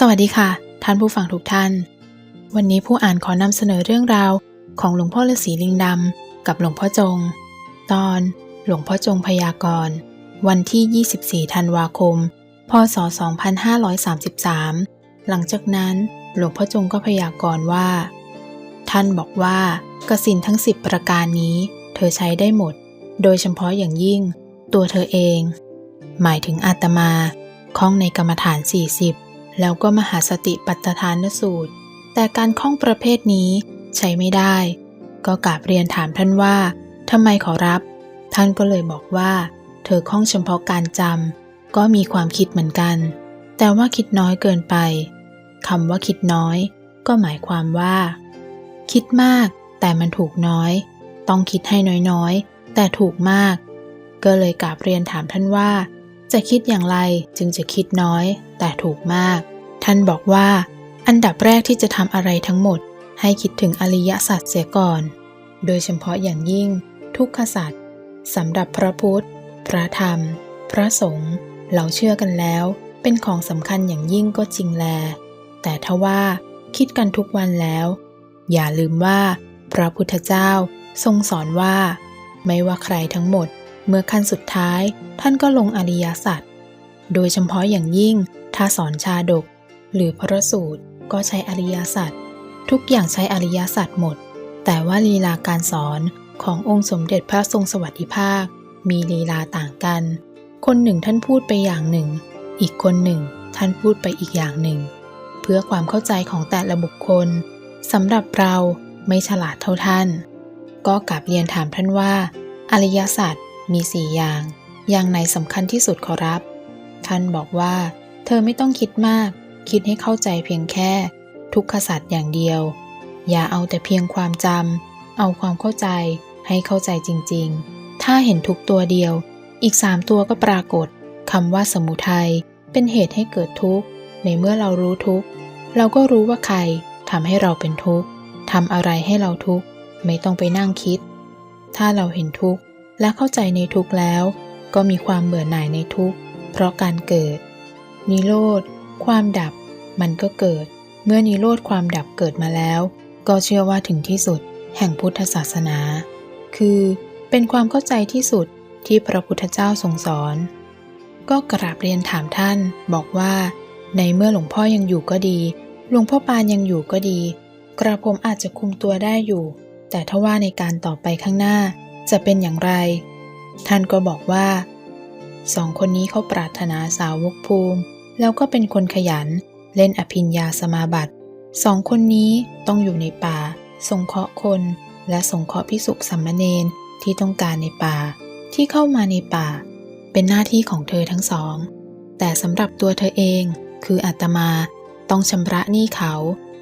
สวัสดีค่ะ ท่านผู้ฟังทุกท่าน วันนี้ผู้อ่านขอนำเสนอเรื่องราวของหลวงพ่อฤาษีลิงดำกับหลวงพ่อจง ตอนหลวงพ่อจงพยากรณ์ วันที่ 24 ธันวาคม พศ 2533 หลังจากนั้นหลวงพ่อจงก็พยากรณ์ว่า ท่านบอกว่ากสินทั้ง 10 ประการนี้ เธอใช้ได้หมด โดยเฉพาะอย่างยิ่ง ตัวเธอเอง หมายถึงอาตมาคล้องในกรรมฐาน 40 แล้วก็มหาสติปัฏฐานสูตร แต่การคล้องประเภทนี้ใช้ไม่ได้ ก็กราบเรียนถามท่านว่าทำไมขอรับ ท่านก็เลยบอกว่า เธอคล้องเฉพาะการจำก็มีความคิดเหมือนกัน แต่ว่าคิดน้อยเกินไปคำว่าคิดน้อย ก็หมายความว่า คิดมากแต่มันถูกน้อย ต้องคิดให้น้อยๆ แต่ถูกมาก ก็เลยกราบเรียนถามท่านว่า จะคิดอย่างไรจึงจะคิดน้อย แต่ถูกมาก ท่านบอกว่า อันดับแรกที่จะทำอะไรทั้งหมด ให้คิดถึงอริยสัจเสียก่อน โดยเฉพาะอย่างยิ่ง ทุกขสัจสำหรับพระพุทธ พระธรรม พระสงฆ์เราเชื่อกันแล้ว เป็นของสำคัญอย่างยิ่งก็จริงแล แต่ถ้าว่าคิดกันทุกวันแล้ว อย่าลืมว่า พระพุทธเจ้าทรงสอนว่า ไม่ว่าใครทั้งหมด เมื่อขั้นสุดท้ายท่านก็ลงอริยสัจ โดยเฉพาะอย่างยิ่งถ้าสอนชาดก หรือพระสูตรก็ใช้อริยสัจทุกอย่างใช้อริยสัจหมด แต่ว่าลีลาการสอนขององค์สมเด็จพระทรงสวัสดิภาค มีลีลาต่างกัน คนหนึ่งท่านพูดไปอย่างหนึ่ง อีกคนหนึ่งท่านพูดไปอีกอย่างหนึ่ง เพื่อความเข้าใจของแต่ละบุคคลสำหรับเราไม่ฉลาดเท่าท่าน ก็กลับเรียนถามท่านว่า อริยสัจ มีสี่อย่าง อย่างไหนสำคัญที่สุดขอรับ ท่านบอกว่า เธอไม่ต้องคิดมาก คิดให้เข้าใจเพียงแค่ ทุกขสัจอย่างเดียว อย่าเอาแต่เพียงความจำเอาความเข้าใจให้เข้าใจจริง ๆ ถ้าเห็นทุกตัวเดียว อีกสามตัวก็ปรากฏคำว่าสมุทัยเป็นเหตุให้เกิดทุกข์ ในเมื่อเรารู้ทุกข์ เราก็รู้ว่าใครทำให้เราเป็นทุกข์ทำอะไรให้เราทุกข์ ไม่ต้องไปนั่งคิด ถ้าเราเห็นทุกข์ และเข้าใจในทุกข์แล้ว ก็มีความเบื่อหน่ายในทุกข์เพราะการเกิด นิโรธ ความดับ มันก็เกิด เมื่อนิโรธความดับเกิดมาแล้ว ก็เชื่อว่าถึงที่สุด แห่งพุทธศาสนา คือเป็นความเข้าใจที่สุดที่พระพุทธเจ้าทรงสอน ก็กราบเรียนถามท่านบอกว่า ในเมื่อหลวงพ่อยังอยู่ก็ดี หลวงพ่อปานยังอยู่ก็ดี กระผมอาจจะคุมตัวได้อยู่ แต่ถ้าว่าในการต่อไปข้างหน้า จะเป็นอย่างไร ท่านก็บอกว่าสองคนนี้เขาปรารถนาสาวกภูมิ แล้วก็เป็นคนขยัน เล่นอภิญญาสมาบัติสองคนนี้ต้องอยู่ในป่า สงเคราะห์คน และสงเคราะห์พิสุสัมมเนนที่ต้องการในป่า ที่เข้ามาในป่า เป็นหน้าที่ของเธอทั้งสอง แต่สำหรับตัวเธอเองคืออาตมาต้องชำระหนี้เขา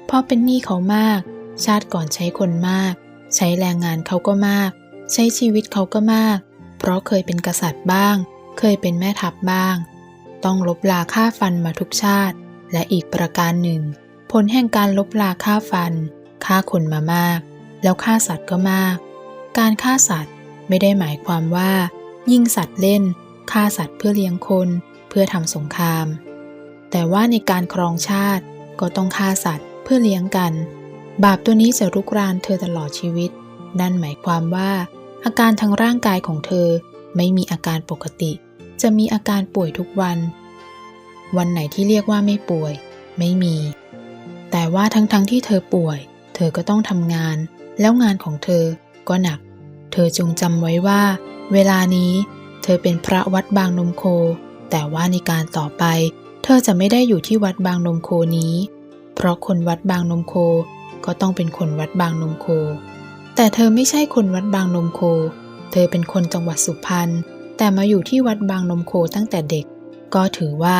เพราะเป็นหนี้เขามาก ชาติก่อนใช้คนมาก ใช้แรงงานเขาก็มาก ใช้ชีวิตเขาก็มาก เพราะเคยเป็นกษัตริย์บ้าง เคยเป็นแม่ทัพบ้าง ต้องลบลาค่าฟันมาทุกชาติ และอีกประการหนึ่ง ผลแห่งการลบลาค่าฟันฆ่าคนมามาก แล้วฆ่าสัตว์ก็มาก การฆ่าสัตว์ไม่ได้หมายความว่า ยิงสัตว์เล่นฆ่าสัตว์เพื่อเลี้ยงคน เพื่อทำสงคราม แต่ว่าในการครองชาติก็ต้องฆ่าสัตว์เพื่อเลี้ยงกัน บาปตัวนี้จะรุกรานเธอตลอดชีวิต นั่นหมายความว่า อาการทางร่างกายของเธอไม่มีอาการปกติ จะมีอาการป่วยทุกวัน วันไหนที่เรียกว่าไม่ป่วย ไม่มี แต่ว่าทั้งๆทที่เธอป่วย เธอก็ต้องทำงาน แล้วงานของเธอก็หนัก เธอจงจำไว้ว่า เวลานี้ เธอเป็นพระวัดบางนมโค แต่ว่าในการต่อไป เธอจะไม่ได้อยู่ที่วัดบางนมโคนี้ เพราะคนวัดบางนมโคก็ต้องเป็นคนวัดบางนมโค แต่เธอไม่ใช่คนวัดบางนมโค เธอเป็นคนจังหวัดสุพรรณ แต่มาอยู่ที่วัดบางนมโคตั้งแต่เด็ก ก็ถือว่า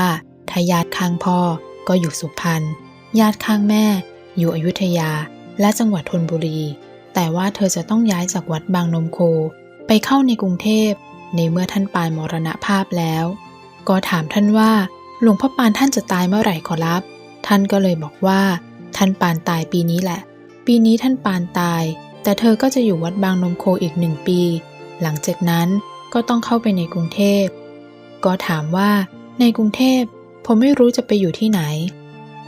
ถ้าญาติข้างพ่อก็อยู่สุพรรณ ญาติข้างแม่ อยู่อยุธยาและจังหวัดธนบุรี แต่ว่าเธอจะต้องย้ายจากวัดบางนมโค ไปเข้าในกรุงเทพ ในเมื่อท่านปานมรณภาพแล้ว ก็ถามท่านว่าหลวงพ่อปานท่านจะตายเมื่อไหร่ขอรับ ท่านก็เลยบอกว่า ท่านปานตายปีนี้แหละ ปีนี้ท่านปานตาย แต่เธอก็จะอยู่วัดบางนมโคอีกหนึ่งปี หลังจากนั้นก็ต้องเข้าไปในกรุงเทพ ก็ถามว่าในกรุงเทพผมไม่รู้จะไปอยู่ที่ไหน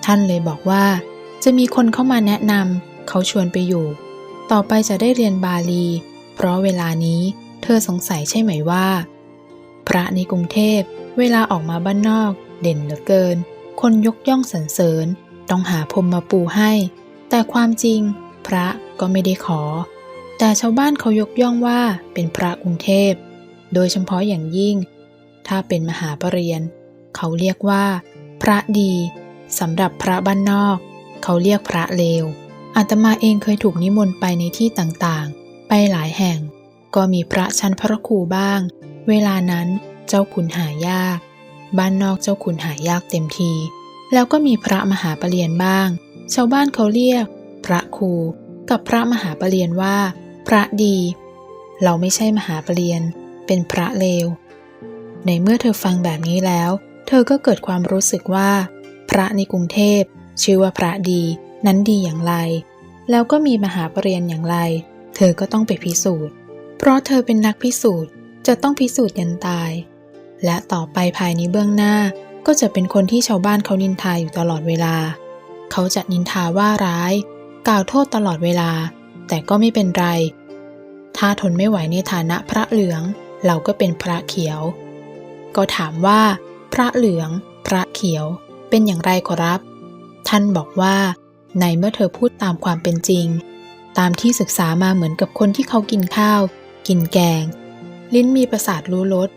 ท่านเลยบอกว่า จะมีคนเข้ามาแนะนำเขาชวนไปอยู่ ต่อไปจะได้เรียนบาลี เพราะเวลานี้เธอสงสัยใช่ไหมว่า พระในกรุงเทพเวลาออกมาบ้านนอกเด่นเหลือเกิน คนยกย่องสรรเสริญ ต้องหาพรมมาปูให้ แต่ความจริง พระ ก็ไม่ได้ขอ แต่ชาวบ้านเขายกย่องว่าเป็นพระกรุงเทพ โดยเฉพาะอย่างยิ่ง ถ้าเป็นมหาปรริญญาเขาเรียกว่า พระดีสำหรับพระบ้านนอก เขาเรียกพระเลวอาตมาเองเคยถูกนิมนต์ไปในที่ต่างๆ ไปหลายแห่ง ก็มีพระชั้นพระครูบ้าง เวลานั้นเจ้าคุณหายาก บ้านนอกเจ้าคุณหายากเต็มที แล้วก็มีพระมหาปรริญญาบ้าง ชาวบ้านเขาเรียก พระครู กับพระมหาปรริญญาว่า พระดี เราไม่ใช่มหาปรริญญาเป็นพระเลว ในเมื่อเธอฟังแบบนี้แล้ว เธอก็เกิดความรู้สึกว่า พระในกรุงเทพ ชื่อว่าพระดีนั้นดีอย่างไร แล้วก็มีมหาปรริญญาอย่างไร เธอก็ต้องไปพิสูจน์ เพราะเธอเป็นนักพิสูจน์จะต้องพิสูจน์ยันตาย และต่อไปภายในเบื้องหน้าก็จะเป็นคนที่ชาวบ้านเขานินทาอยู่ตลอดเวลา เขาจะนินทาว่าร้าย กล่าวโทษตลอดเวลา แต่ก็ไม่เป็นไร ถ้าทนไม่ไหวในฐานะพระเหลือง เราก็เป็นพระเขียว ก็ถามว่า พระเหลือง พระเขียว เป็นอย่างไรขอรับ ท่านบอกว่า ในเมื่อเธอพูดตามความเป็นจริง ตามที่ศึกษามาเหมือนกับคนที่เขากินข้าว กินแกง ลิ้นมีประสาทรู้รส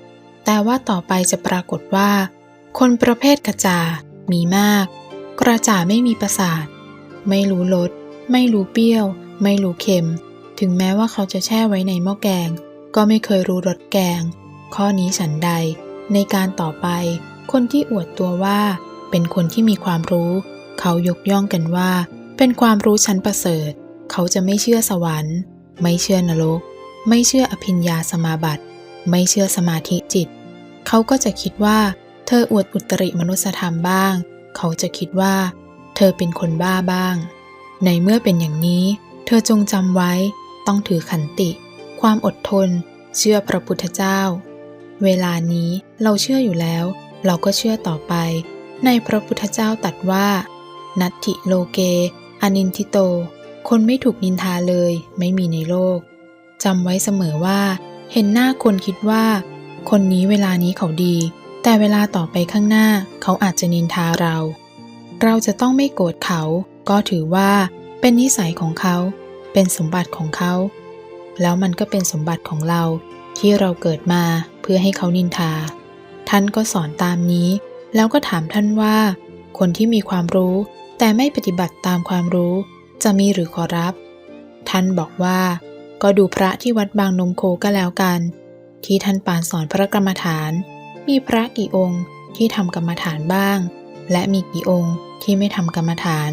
แต่ว่าต่อไปจะปรากฏว่า คนประเภทกระจา มีมาก กระจาไม่มีประสาท ไม่รู้รส ไม่รู้เปรี้ยว ไม่รู้เค็ม ถึงแม้ว่าเขาจะแช่ไว้ในหม้อแกง ก็ไม่เคยรู้รสแกง ข้อนี้ฉันใด ในการต่อไป คนที่อวดตัวว่า เป็นคนที่มีความรู้ เขายกย่องกันว่า เป็นความรู้ชั้นประเสริฐ เขาจะไม่เชื่อสวรรค์ ไม่เชื่อนรก ไม่เชื่ออภิญญาสมาบัติ ไม่เชื่อสมาธิจิต เขาก็จะคิดว่า เธออวดอุตริมนุสธรรมบ้าง เขาจะคิดว่า เธอเป็นคนบ้าบ้าง ในเมื่อเป็นอย่างนี้ เธอจงจำไว้ ต้องถือขันติ ความอดทน เชื่อพระพุทธเจ้า เวลานี้เราเชื่ออยู่แล้ว เราก็เชื่อต่อไป ในพระพุทธเจ้าตรัสว่า นัตถิโลเก อนินทิโต คนไม่ถูกนินทาเลยไม่มีในโลกจำไว้เสมอว่า เห็นหน้าคนคิดว่า คนนี้เวลานี้เขาดี แต่เวลาต่อไปข้างหน้าเขาอาจจะนินทาเรา เราจะต้องไม่โกรธเขา ก็ถือว่าเป็นนิสัยของเขา เป็นสมบัติของเขา แล้วมันก็เป็นสมบัติของเราที่เราเกิดมาเพื่อให้เขานินทา ท่านก็สอนตามนี้ แล้วก็ถามท่านว่า คนที่มีความรู้แต่ไม่ปฏิบัติตามความรู้ จะมีหรือขอรับ ท่านบอกว่า ก็ดูพระที่วัดบางนมโคก็แล้วกัน ที่ท่านปานสอนพระกรรมฐาน มีพระกี่องค์ที่ทำกรรมฐานบ้าง และมีกี่องค์ที่ไม่ทำกรรมฐาน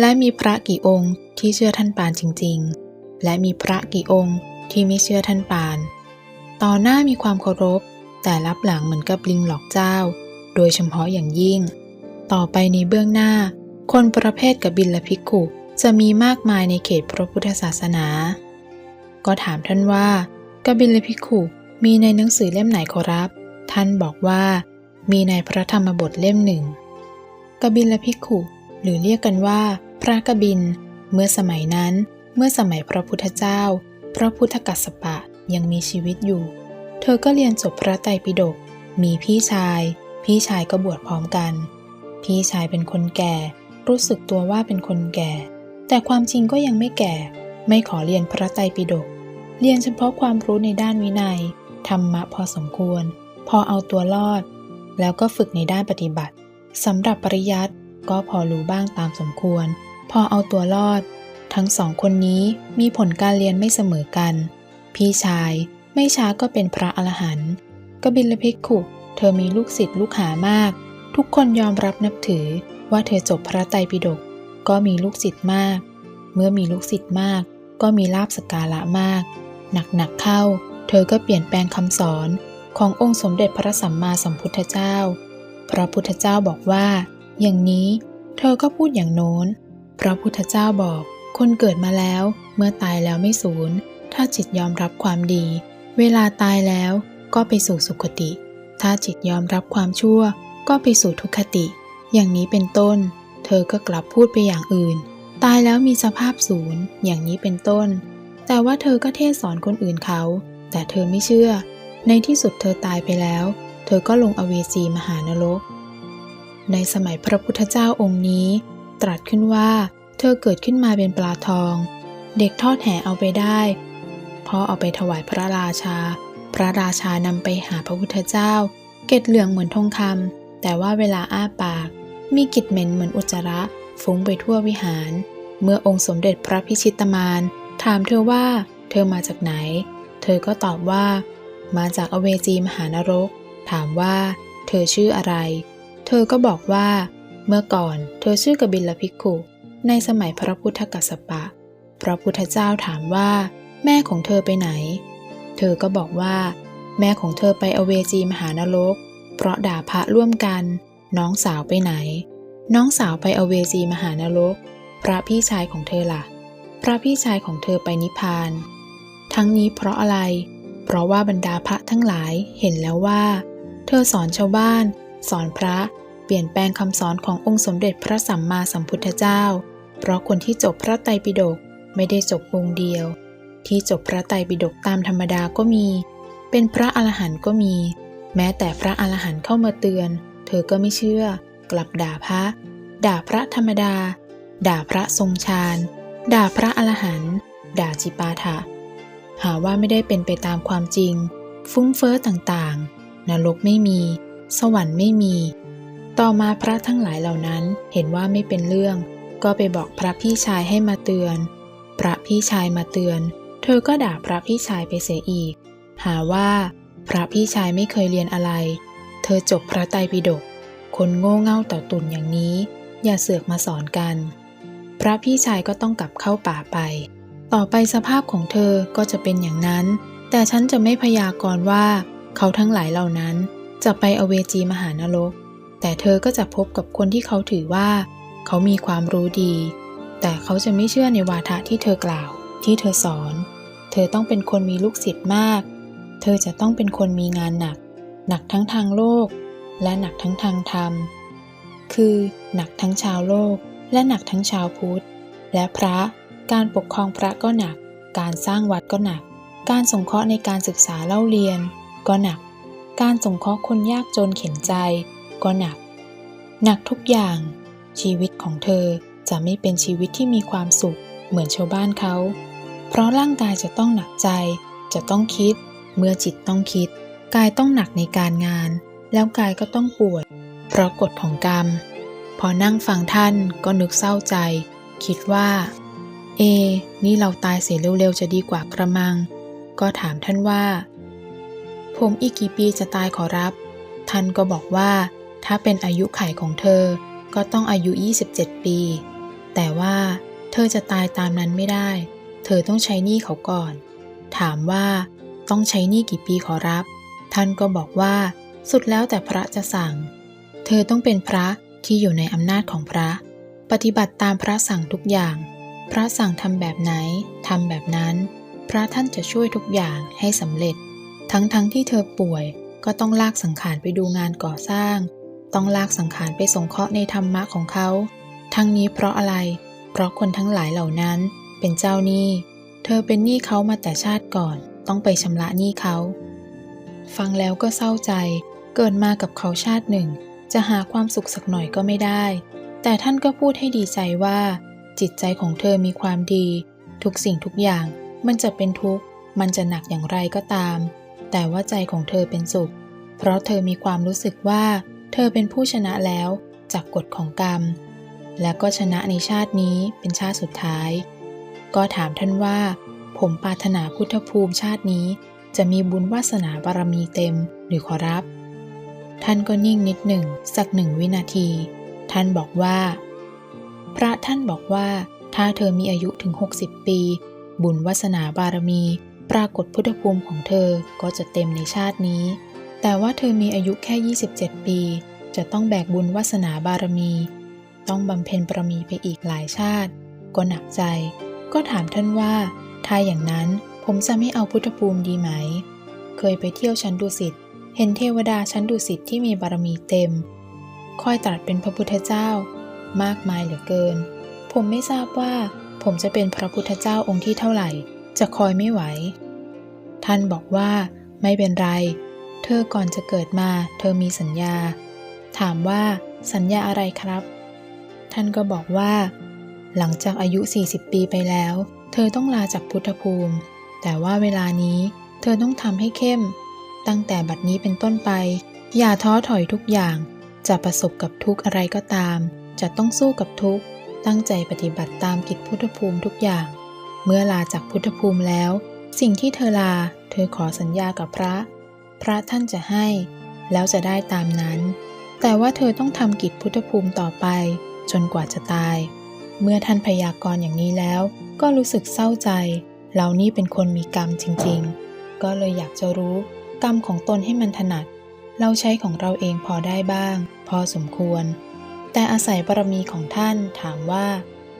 และมีพระกี่องค์ที่เชื่อท่านปานจริง ๆ และมีพระกี่องค์ที่ไม่เชื่อท่านปาน ต่อหน้ามีความเคารพ แต่รับหลังเหมือนกับลิงหลอกเจ้า โดยเฉพาะอย่างยิ่ง ต่อไปในเบื้องหน้า คนประเภทกับบิลภิกขุจะมีมากมายในเขตพระพุทธศาสนา ก็ถามท่านว่ากบิลภิกขุมีในหนังสือเล่มไหนขอรับ ท่านบอกว่า มีในพระธรรมบทเล่มหนึ่งกบิลภิกขุหรือเรียกกันว่า ระกบิน เมื่อสมัยนั้น เมื่อสมัยพระพุทธเจ้า พระพุทธกัสสปะยังมีชีวิตอยู่ เธอก็เรียนจบพระไตรปิฎก มีพี่ชาย พี่ชายก็บวชพร้อมกัน พี่ชายเป็นคนแก่ รู้สึกตัวว่าเป็นคนแก่ แต่ความจริงก็ยังไม่แก่ ไม่ขอเรียนพระไตรปิฎก เรียนเฉพาะความรู้ในด้านวินัย ธรรมะพอสมควร พอเอาตัวรอด แล้วก็ฝึกในด้านปฏิบัติสำหรับปริยัติก็พอรู้บ้างตามสมควร พอเอาตัวรอด ทั้งสองคนนี้มีผลการเรียนไม่เสมอกัน พี่ชายไม่ช้าก็เป็นพระอรหันต์กบิลภิกขุ เธอมีลูกศิษย์ลูกหามาก ทุกคนยอมรับนับถือว่าเธอจบพระไตรปิฎกก็มีลูกศิษย์มาก เมื่อมีลูกศิษย์มาก ก็มีลาบสกการะมาก หนักๆเข้า เธอก็เปลี่ยนแปลงคำสอนขององค์สมเด็จพระสัมมาสัมพุทธเจ้า พระพุทธเจ้าบอกว่า อย่างนี้ เธอก็พูดอย่างโน้น พระพุทธเจ้าบอก คนเกิดมาแล้วเมื่อตายแล้วไม่สูญ ถ้าจิตยอมรับความดี เวลาตายแล้วก็ไปสู่สุคติ ถ้าจิตยอมรับความชั่ว ก็ไปสู่ทุกขติ อย่างนี้เป็นต้นเธเธอก็กลับพูดไปอย่างอื่น ตายแล้วมีสภาพศูนย์อย่างนี้เป็นต้น แต่ว่าเธอก็เทศสอนคนอื่นเขา แต่เธอไม่เชื่อ ในที่สุดเธอตายไปแล้ว เธอก็ลงอเวจีมหานรกในสมัยพระพุทธเจ้าองค์นี้ ตรัสขึ้นว่า เธอเกิดขึ้นมาเป็นปลาทอง เด็กทอดแห่เอาไปได้พ่อเอาไปถวายพระราชา พระราชานำไปหาพระพุทธเจ้า เกล็ดเหลืองเหมือนทองคำแต่ว่าเวลาอ้าปาก มีกลิ่นเหม็นเหมือนอุจจาระฟุ้งไปทั่ววิหาร เมื่อองค์สมเด็จพระพิชิตมาร ถามเธอว่า เธอมาจากไหน เธอก็ตอบว่า มาจากอเวจีมหานรก ถามว่า เธอชื่ออะไร เธอก็บอกว่า เมื่อก่อนเธอชื่อกบิลภิกขุในสมัยพระพุทธกัสสปะ พระพุทธเจ้าถามว่า แม่ของเธอไปไหน เธอก็บอกว่า แม่ของเธอไปอเวจีมหานรก เพราะด่าพระร่วมกัน น้องสาวไปไหน น้องสาวไปอเวจีมหานรก พระพี่ชายของเธอล่ะ พระพี่ชายของเธอไปนิพพาน ทั้งนี้เพราะอะไร เพราะว่าบรรดาพระทั้งหลายเห็นแล้วว่า เธอสอนชาวบ้าน สอนพระ เปลี่ยนแปลงคำสอนขององค์สมเด็จพระสัมมาสัมพุทธเจ้า เพราะคนที่จบพระไตรปิฎกไม่ได้จบองค์เดียว ที่จบพระไตรปิฎกตามธรรมดาก็มี เป็นพระอรหันต์ก็มี แม้แต่พระอรหันต์เข้ามาเตือน เธอก็ไม่เชื่อ กลับด่าพระ ด่าพระธรรมดา ด่าพระทรงฌานด่าพระอรหันต์ด่าจิปาถะหาว่าไม่ได้เป็นไปตามความจริง ฟุ้งเฟ้อต่างๆ นรกไม่มี สวรรค์ไม่มี ต่อมาพระทั้งหลายเหล่านั้นเห็นว่าไม่เป็นเรื่อง ก็ไปบอกพระพี่ชายให้มาเตือน พระพี่ชายมาเตือน เธอก็ด่าพระพี่ชายไปเสียอีก หาว่า พระพี่ชายไม่เคยเรียนอะไร เธอจบพระไตรปิฎกคนโง่เง่าต่อตุ่นอย่างนี้ อย่าเสือกมาสอนกัน พระพี่ชายก็ต้องกลับเข้าป่าไป ต่อไปสภาพของเธอก็จะเป็นอย่างนั้น แต่ฉันจะไม่พยากรณ์ว่า เขาทั้งหลายเหล่านั้นจะไปอเวจีมหานรก แต่เธอก็จะพบกับคนที่เขาถือว่า เขามีความรู้ดี แต่เขาจะไม่เชื่อในวาทะที่เธอกล่าว ที่เธอสอน เธอต้องเป็นคนมีลูกศิษย์มาก เธอจะต้องเป็นคนมีงานหนัก หนักทั้งทางโลก และหนักทั้งทางธรรม คือ หนักทั้งชาวโลก และหนักทั้งชาวพุทธ และพระ การปกครองพระก็หนัก การสร้างวัดก็หนัก การสงเคราะห์ในการศึกษาเล่าเรียน ก็หนัก การสงเคราะห์คนยากจนเข็นใจ ก็หนัก หนักทุกอย่าง ชีวิตของเธอจะไม่เป็นชีวิตที่มีความสุขเหมือนชาวบ้านเขา เพราะร่างกายจะต้องหนักใจ จะต้องคิด เมื่อจิตต้องคิด กายต้องหนักในการงาน แล้วกายก็ต้องป่วย เพราะกฎของกรรม พอนั่งฟังท่านก็นึกเศร้าใจ คิดว่า เอ นี่เราตายเสียเร็วๆจะดีกว่ากระมัง ก็ถามท่านว่า ผมอีกกี่ปีจะตายขอรับ ท่านก็บอกว่า ถ้าเป็นอายุไขของเธอ ก็ต้องอายุ 27 ปี แต่ว่าเธอจะตายตามนั้นไม่ได้ เธอต้องใช้หนี้เขาก่อน ถามว่าต้องใช้หนี้กี่ปีขอรับ ท่านก็บอกว่า สุดแล้วแต่พระจะสั่ง เธอต้องเป็นพระที่อยู่ในอำนาจของพระ ปฏิบัติตามพระสั่งทุกอย่าง พระสั่งทำแบบไหนทำแบบนั้น พระท่านจะช่วยทุกอย่างให้สำเร็จ ทั้งๆทที่เธอป่วยก็ต้องลากสังขารไปดูงานก่อสร้าง ต้องลากสังขารไปสงเคราะห์ในธรรมะของเขา ทั้งนี้เพราะอะไร เพราะคนทั้งหลายเหล่านั้นเป็นเจ้าหนี้ เธอเป็นหนี้เขามาแต่ชาติก่อน ต้องไปชำระหนี้เขา ฟังแล้วก็เศร้าใจ เกิดมากับเขาชาติหนึ่ง จะหาความสุขสักหน่อยก็ไม่ได้ แต่ท่านก็พูดให้ดีใจว่า จิตใจของเธอมีความดี ทุกสิ่งทุกอย่าง มันจะเป็นทุกข์ มันจะหนักอย่างไรก็ตาม แต่ว่าใจของเธอเป็นสุข เพราะเธอมีความรู้สึกว่า เธอเป็นผู้ชนะแล้วจากกฎของกรรม และก็ชนะในชาตินี้เป็นชาติสุดท้าย ก็ถามท่านว่า ผมปรารถนาพุทธภูมิชาตินี้ จะมีบุญวาสนาบารมีเต็มหรือขอรับ ท่านก็นิ่งนิดหนึ่งสักหนึ่งวินาที ท่านบอกว่า พระท่านบอกว่าถ้าเธอมีอายุถึง 60 ปี บุญวาสนาบารมี ปรากฏพุทธภูมิของเธอก็จะเต็มในชาตินี้ แต่ว่าเธอมีอายุแค่ 27 ปี จะต้องแบกบุญวาสนาบารมี ต้องบำเพ็ญประมีไปอีกหลายชาติ ก็หนักใจ ก็ถามท่านว่า ถ้าอย่างนั้นผมจะไม่เอาพุทธภูมิดีไหม เคยไปเที่ยวชั้นดุสิต เห็นเทวดาชั้นดุสิตที่มีบารมีเต็ม คอยตรัสเป็นพระพุทธเจ้า มากมายเหลือเกิน ผมไม่ทราบว่า ผมจะเป็นพระพุทธเจ้าองค์ที่เท่าไหร่ จะคอยไม่ไหว ท่านบอกว่า ไม่เป็นไร เธอก่อนจะเกิดมา เธอมีสัญญา ถามว่า สัญญาอะไรครับ ท่านก็บอกว่า หลังจากอายุ 40 ปีไปแล้ว เธอต้องลาจากพุทธภูมิ แต่ว่าเวลานี้เธอต้องทำให้เข้ม ตั้งแต่บัดนี้เป็นต้นไป อย่าท้อถอยทุกอย่าง จะประสบกับทุกอะไรก็ตาม จะต้องสู้กับทุกตั้งใจปฏิบัติตามกิจพุทธภูมิทุกอย่าง เมื่อลาจากพุทธภูมิแล้ว สิ่งที่เธอลา เธอขอสัญญากับพระ พระท่านจะให้ แล้วจะได้ตามนั้น แต่ว่าเธอต้องทำกิจพุทธภูมิต่อไป จนกว่าจะตาย เมื่อท่านพยากรณ์อย่างนี้แล้ว ก็รู้สึกเศร้าใจ เรานี่เป็นคนมีกรรมจริงๆ ก็เลยอยากจะรู้ กรรมของตนให้มันถนัด เราใช้ของเราเองพอได้บ้าง พอสมควร แต่อาศัยบารมีของท่านถามว่า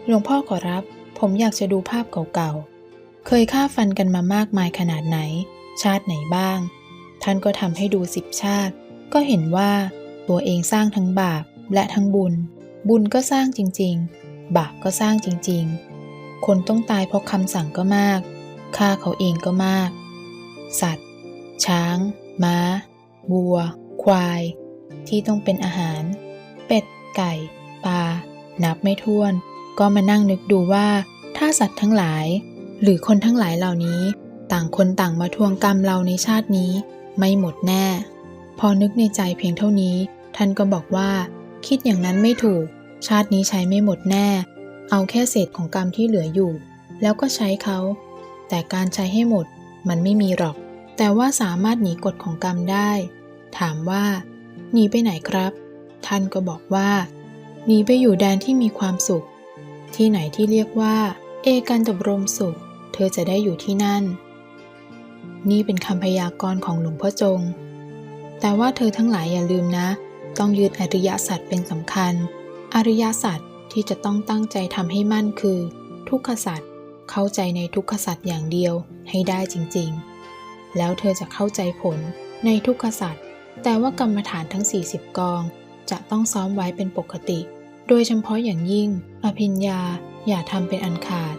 หลวงพ่อขอรับ ผมอยากจะดูภาพเก่าๆ เคยฆ่าฟันกันมามากมายขนาดไหน ชาติไหนบ้าง ท่านก็ทำให้ดูสิบชาติ ก็เห็นว่าตัวเองสร้างทั้งบาปและทั้งบุญ บุญก็สร้างจริง ๆ บาปก็สร้างจริง ๆ คนต้องตายเพราะคำสั่งก็มากฆ่าเขาเองก็มาก สัตว์ ช้าง ม้าวัว ควาย ที่ต้องเป็นอาหาร เป็ด ไก่ ปลา นับไม่ถ้วน ก็มานั่งนึกดูว่า ถ้าสัตว์ทั้งหลาย หรือคนทั้งหลายเหล่านี้ ต่างคนต่างมาทวงกรรมเราในชาตินี้ ไม่หมดแน่ พอนึกในใจเพียงเท่านี้ ท่านก็บอกว่า คิดอย่างนั้นไม่ถูก ชาตินี้ใช้ไม่หมดแน่ เอาแค่เศษของกรรมที่เหลืออยู่ แล้วก็ใช้เขา แต่การใช้ให้หมดมันไม่มีหรอก แต่ว่าสามารถหนีกฎของกรรมได้ ถามว่าหนีไปไหนครับ ท่านก็บอกว่าหนีไปอยู่แดนที่มีความสุข ที่ไหนที่เรียกว่า เอกันตบรมสุข เธอจะได้อยู่ที่นั่น นี่เป็นคำพยากรณ์ของหลวงพ่อจง แต่ว่าเธอทั้งหลายอย่าลืมนะ ต้องยึดอริยสัจเป็นสำคัญ อริยสัจที่จะต้องตั้งใจทำให้มั่นคือ ทุกขสัจเข้าใจในทุกขสัจอย่างเดียวให้ได้จริงๆ แล้วเธอจะเข้าใจผลในทุกขสัจแต่ว่ากรรมฐานทั้ง 40 กอง จะต้องซ้อมไว้เป็นปกติ โดยเฉพาะอย่างยิ่ง อภิญญาอย่าทำเป็นอันขาด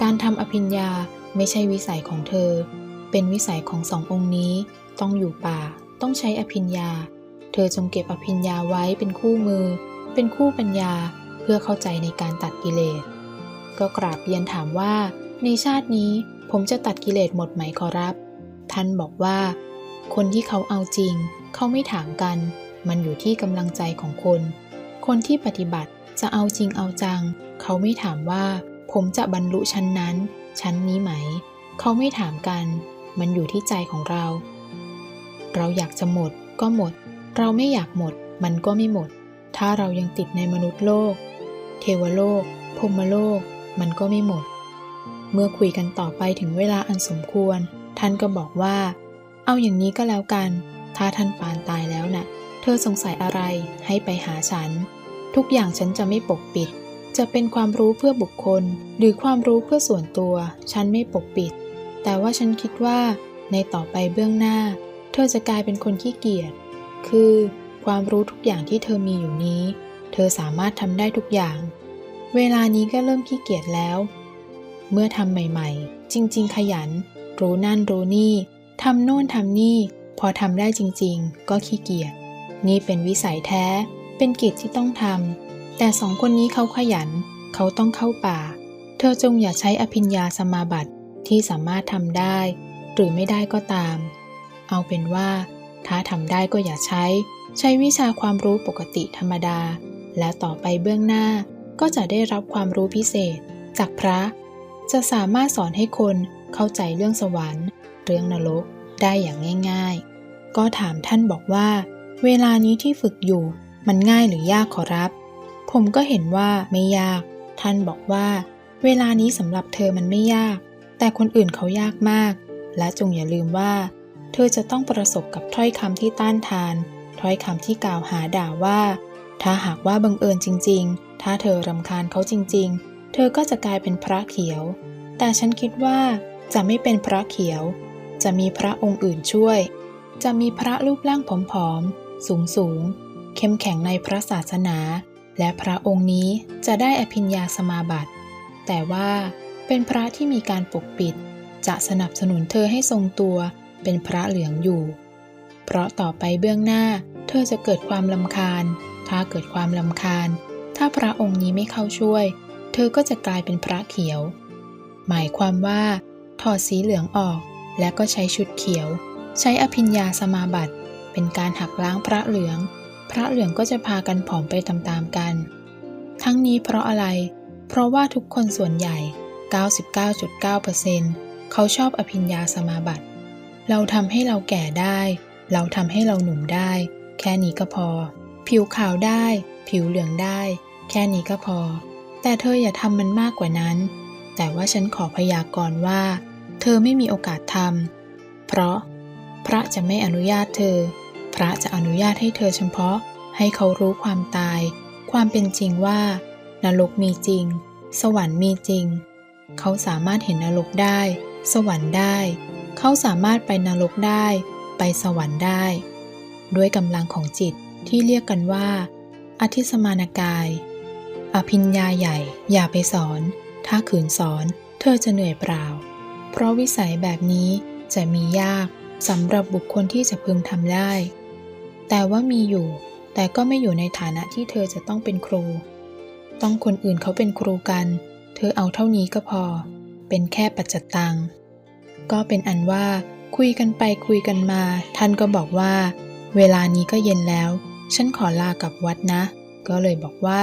การทำอภิญญาไม่ใช่วิสัยของเธอ เป็นวิสัยของสององค์นี้ ต้องอยู่ป่า ต้องใช้อภิญญา เธอจงเก็บอภิญญาไว้เป็นคู่มือ เป็นคู่ปัญญาเพื่อเข้าใจในการตัดกิเลส ก็กราบเรียนถามว่า ในชาตินี้ผมจะตัดกิเลสหมดไหมขอรับ ท่านบอกว่า คนที่เขาเอาจริง เขาไม่ถามกัน มันอยู่ที่กำลังใจของคน คนที่ปฏิบัติจะเอาจริงเอาจัง เขาไม่ถามว่า ผมจะบรรลุชั้นนั้น ชั้นนี้ไหม เขาไม่ถามกัน มันอยู่ที่ใจของเรา เราอยากจะหมดก็หมด เราไม่อยากหมด มันก็ไม่หมด ถ้าเรายังติดในมนุษย์โลก เทวโลกพรหมโลก มันก็ไม่หมด เมื่อคุยกันต่อไปถึงเวลาอันสมควร ท่านก็บอกว่า เอาอย่างนี้ก็แล้วกัน ถ้าท่านปานตายแล้วนะ่ะ เธอสงสัยอะไรให้ไปหาฉัน ทุกอย่างฉันจะไม่ปกปิด จะเป็นความรู้เพื่อบุคคล หรือความรู้เพื่อส่วนตัว ฉันไม่ปกปิด แต่ว่าฉันคิดว่าในต่อไปเบื้องหน้า เธอจะกลายเป็นคนขี้เกียจ คือความรู้ทุกอย่างที่เธอมีอยู่นี้ เธอสามารถทำได้ทุกอย่าง เวลานี้ก็เริ่มขี้เกียจแล้ว เมื่อทำใหม่ๆ จริง ๆ ขยัน รู้นั่นรู้นี่ทำโน่นทำนี่ พอทำได้จริง ๆ ก็ขี้เกียจ นี่เป็นวิสัยแท้ เป็นกิจที่ต้องทำ แต่สองคนนี้เขาขยัน เขาต้องเข้าป่า เธอจงอย่าใช้อภิญญาสมาบัติ ที่สามารถทำได้ หรือไม่ได้ก็ตาม เอาเป็นว่า ถ้าทำได้ก็อย่าใช้ ใช้วิชาความรู้ปกติธรรมดา และต่อไปเบื้องหน้าก็จะได้รับความรู้พิเศษ จากพระ จะสามารถสอนให้คนเข้าใจเรื่องสวรรค์ เรื่องนรกได้อย่างง่าย ๆ ก็ถามท่านบอกว่า เวลานี้ที่ฝึกอยู่มันง่ายหรือยากขอรับ ผมก็เห็นว่าไม่ยาก ท่านบอกว่า เวลานี้สำหรับเธอมันไม่ยาก แต่คนอื่นเขายากมาก และจงอย่าลืมว่า เธอจะต้องประสบกับถ้อยคำที่ต้านทาน ถ้อยคำที่กล่าวหาด่าว่า ถ้าหากว่าบังเอิญจริง ๆ ถ้าเธอรำคาญเขาจริง ๆ เธอก็จะกลายเป็นพระเขียว แต่ฉันคิดว่าจะไม่เป็นพระเขียว จะมีพระองค์อื่นช่วย จะมีพระรูปร่างผอมๆ สูงสูงๆเข้มแข็งในพระศาสนา และพระองค์นี้จะได้อภิญญาสมาบัติ แต่ว่า เป็นพระที่มีการปกปิด จะสนับสนุนเธอให้ทรงตัวเป็นพระเหลืองอยู่ เพราะต่อไปเบื้องหน้า เธอจะเกิดความลำคาญ ถ้าเกิดความลำคาญ ถ้าพระองค์นี้ไม่เข้าช่วย เธอก็จะกลายเป็นพระเขียว หมายความว่า ถอดสีเหลืองออก และก็ใช้ชุดเขียว ใช้อภิญญาสมาบัติ เป็นการหักล้างพระเหลือง พระเหลืองก็จะพากันผอมไปตามๆกัน ทั้งนี้เพราะอะไร เพราะว่าทุกคนส่วนใหญ่ 99.9%เขาชอบอภิญญาสมาบัติ เราทำให้เราแก่ได้ เราทำให้เราหนุ่มได้ แค่นี้ก็พอ ผิวขาวได้ ผิวเหลืองได้ แค่นี้ก็พอ แต่เธออย่าทำมันมากกว่านั้น แต่ว่าฉันขอพยากรณ์ว่า เธอไม่มีโอกาสทำเพราะ พระจะไม่อนุญาตเธอ พระจะอนุญาตให้เธอเฉพาะ ให้เขารู้ความตาย ความเป็นจริงว่านรกมีจริง สวรรค์มีจริง เขาสามารถเห็นนรกได้ สวรรค์ได้ เขาสามารถไปนรกได้ ไปสวรรค์ได้ ด้วยกำลังของจิตที่เรียกกันว่า อธิสมานกาย อภิญญาใหญ่ อย่าไปสอน ถ้าขืนสอนเธอจะเหนื่อยเปล่า เพราะวิสัยแบบนี้จะมียากสำหรับบุคคลที่จะพึงทำได้ แต่ว่ามีอยู่ แต่ก็ไม่อยู่ในฐานะที่เธอจะต้องเป็นครู ต้องคนอื่นเขาเป็นครูกัน เธอเอาเท่านี้ก็พอ เป็นแค่ปัจจตัง ก็เป็นอันว่าคุยกันไปคุยกันมา ท่านก็บอกว่า เวลานี้ก็เย็นแล้ว ฉันขอลากับวัดนะ ก็เลยบอกว่า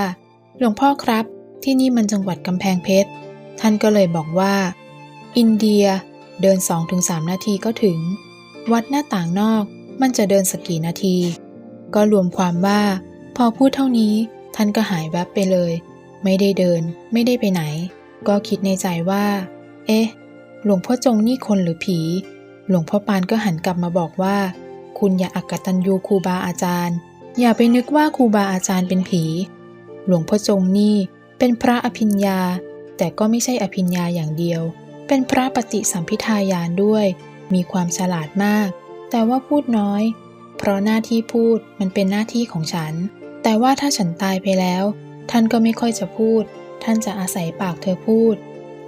หลวงพ่อครับ ที่นี่มันจังหวัดกำแพงเพชร ท่านก็เลยบอกว่า อินเดียเดิน 2-3 นาทีก็ถึง วัดหน้าต่างนอกมันจะเดินสักกี่นาที ก็รวมความว่า พอพูดเท่านี้ ท่านก็หายแวบไปเลย ไม่ได้เดิน ไม่ได้ไปไหน ก็คิดในใจว่า เอ๊ะ หลวงพ่อจงนี่คนหรือผี หลวงพ่อปานก็หันกลับมาบอกว่า คุณอย่าอักตันยูครูบาอาจารย์ อย่าไปนึกว่าครูบาอาจารย์เป็นผี หลวงพ่อจงนี่เป็นพระอภิญญา แต่ก็ไม่ใช่อภิญญาอย่างเดียว เป็นพระปฏิสัมพิทายานด้วย มีความฉลาดมาก แต่ว่าพูดน้อย เพราะหน้าที่พูดมันเป็นหน้าที่ของฉัน แต่ว่าถ้าฉันตายไปแล้ว ท่านก็ไม่ค่อยจะพูด ท่านจะอาศัยปากเธอพูด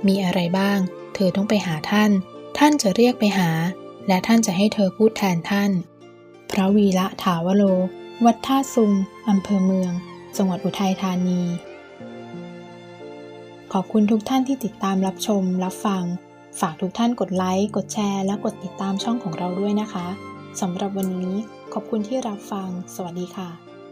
มีอะไรบ้าง เธอต้องไปหาท่าน ท่านจะเรียกไปหา และท่านจะให้เธอพูดแทนท่าน พระวีระถาวโรวัดท่าซุงอำเภอเมือง จังหวัดอุทัยธานี ขอบคุณทุกท่านที่ติดตามรับชม รับฟัง ฝากทุกท่านกดไลค์ กดแชร์ และกดติดตามช่องของเราด้วยนะคะสำหรับวันนี้ขอบคุณที่รับฟัง สวัสดีค่ะ